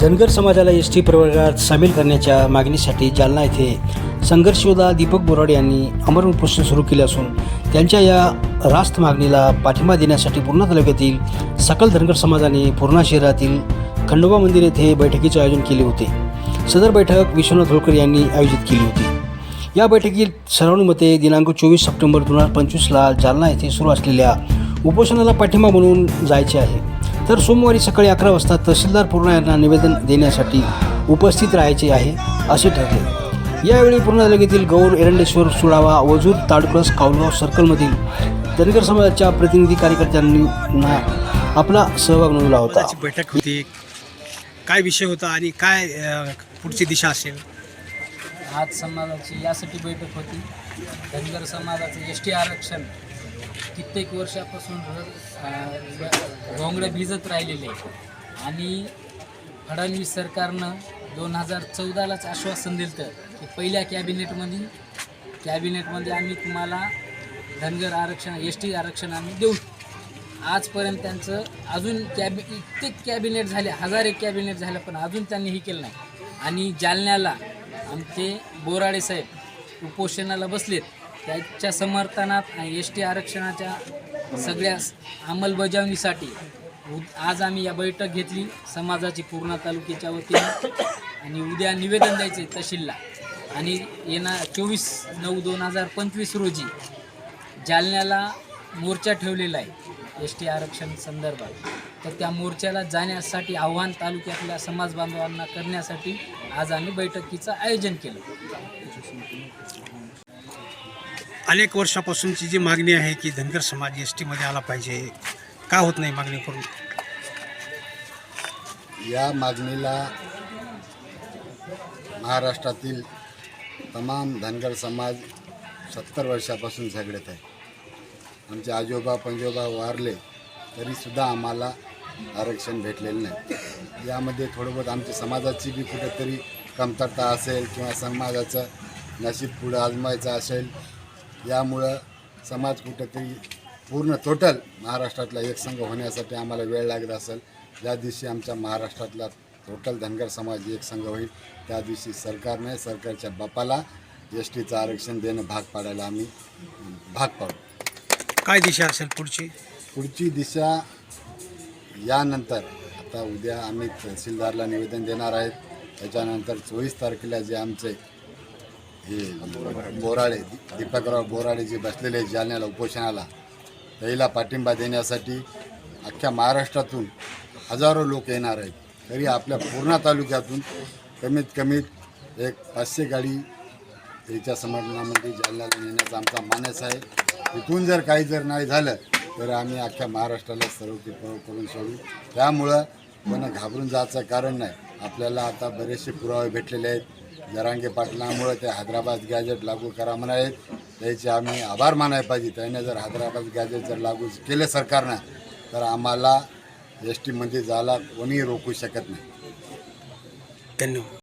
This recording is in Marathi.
धनगर समाजाला एस टी प्रवर्गात सामील करण्याच्या मागणीसाठी जालना येथे संघर्षयोद्धा दीपक बोराडे यांनी अमर उपोषण सुरू केले असून त्यांच्या या रास्त मागणीला पाठिंबा देण्यासाठी पूर्णा तालुक्यातील सकल धनगर समाजाने पूर्णा शहरातील खंडोबा मंदिर येथे बैठकीचे आयोजन केले होते. सदर बैठक विश्वनाथ होळकर यांनी आयोजित केली होती. या बैठकीत सर्वानुमते दिनांक चोवीस सप्टेंबर दोन हजार पंचवीसला जालना येथे सुरू असलेल्या उपोषणाला पाठिंबा म्हणून जायचे आहे. तर सोमवारी सकाळी अकरा वाजता तहसीलदार पूर्णा यांना निवेदन देण्यासाठी उपस्थित राहायचे आहे असे ठरले. यावेळी पूर्णा तालुक्यातील गौर एरंडेश्वर सुळावा वजूर ताडकळस कावलगाव सर्कलमधील धनगर समाजाच्या प्रतिनिधी कार्यकर्त्यांना आपला सहभाग नोंदवला होता. बैठक होती. काय विषय होता आणि काय पुढची दिशा असेल? आज समाजाची यासाठी बैठक होती. धनगर समाजाचं एस टी आरक्षण कित्येक वर्षापासून घोंगडं भिजत राहिलेले आहे आणि फडणवीस सरकारनं दोन हजार चौदालाच आश्वासन दिलं की पहिल्या कॅबिनेटमध्ये कॅबिनेटमध्ये आम्ही तुम्हाला धनगर आरक्षण एस टी आरक्षण आम्ही देऊ. आजपर्यंत त्यांचं अजून कॅबि कित्येक कॅबिनेट झाले हजार एक कॅबिनेट झालं पण अजून त्यांनी हे केलं नाही. आणि जालन्याला आमचे बोराडे साहेब उपोषणाला बसलेत. त्याच्या समर्थनात एस टी आरक्षणाच्या सगळ्या अंमलबजावणीसाठी आज आम्ही या बैठक घेतली समाजाची पूर्णा तालुक्याच्या वतीने. आणि उद्या निवेदन द्यायचे तहसीलला. आणि येणार चोवीस नऊ दोन हजार पंचवीस रोजी जालन्याला मोर्चा ठेवलेला आहे एस टी आरक्षण संदर्भात. तर त्या मोर्चाला जाण्यासाठी आव्हान तालुक्यातल्या समाज बांधवांना करण्यासाठी आज आम्ही बैठकीचं आयोजन केलं. अनेक वर्षापासूनची जी मागणी आहे की धनगर समाज एस टीमध्ये आला पाहिजे का होत नाही मागणी करून? या मागणीला महाराष्ट्रातील तमाम धनगर समाज सत्तर वर्षापासून झगडत आहे. आमचे आजोबा पंजोबा वारले तरीसुद्धा आम्हाला आरक्षण भेटलेलं नाही. यामध्ये थोडं बहुत आमच्या समाजाची बी कुठेतरी कमतरता असेल किंवा समाजाचं नशीब पुढं आजमायचं असेल यामुळं समाज कुठेतरी पूर्ण टोटल महाराष्ट्रातला एकसंघ होण्यासाठी आम्हाला वेळ लागत असेल. ज्या दिवशी आमच्या महाराष्ट्रातला टोटल धनगर समाज एकसंघ होईल त्या दिवशी सरकारने सरकारच्या बापाला एस टीचं आरक्षण देणं भाग पाडायला आम्ही भाग पाडू. काय दिशा असेल पुढची? पुढची दिशा यानंतर आता उद्या आम्ही तहसीलदारला निवेदन देणार आहेत. त्याच्यानंतर चोवीस तारखेला जे आमचे हे दीपकराव बोराळे जे बसलेले आहेत जालन्याला उपोषणाला त्याला पाठिंबा देण्यासाठी अख्ख्या महाराष्ट्रातून हजारो लोक येणार आहेत. तरी आपल्या पूर्णा तालुक्यातून कमीत कमी एक पाचशे गाडी त्याच्या समर्थनामध्ये जालन्याला नेण्याचा आमचा मानस आहे. तिथून जर काही जर नाही झालं तर आम्ही अख्ख्या महाराष्ट्राला सर्व करून सोडू. त्यामुळं कोणा घाबरून जायचं कारण नाही. आपल्याला आता बरेचसे पुरावे भेटलेले आहेत. जरांगे पाटलामुळं ते हैदराबाद गॅजेट लागू करा म्हणायत त्याचे आम्ही आभार मानायला पाहिजे. त्याने जर हैदराबाद गॅजेट जर लागू केले सरकारनं तर आम्हाला एस टीमध्ये जायला कोणीही रोखू शकत नाही. धन्यवाद.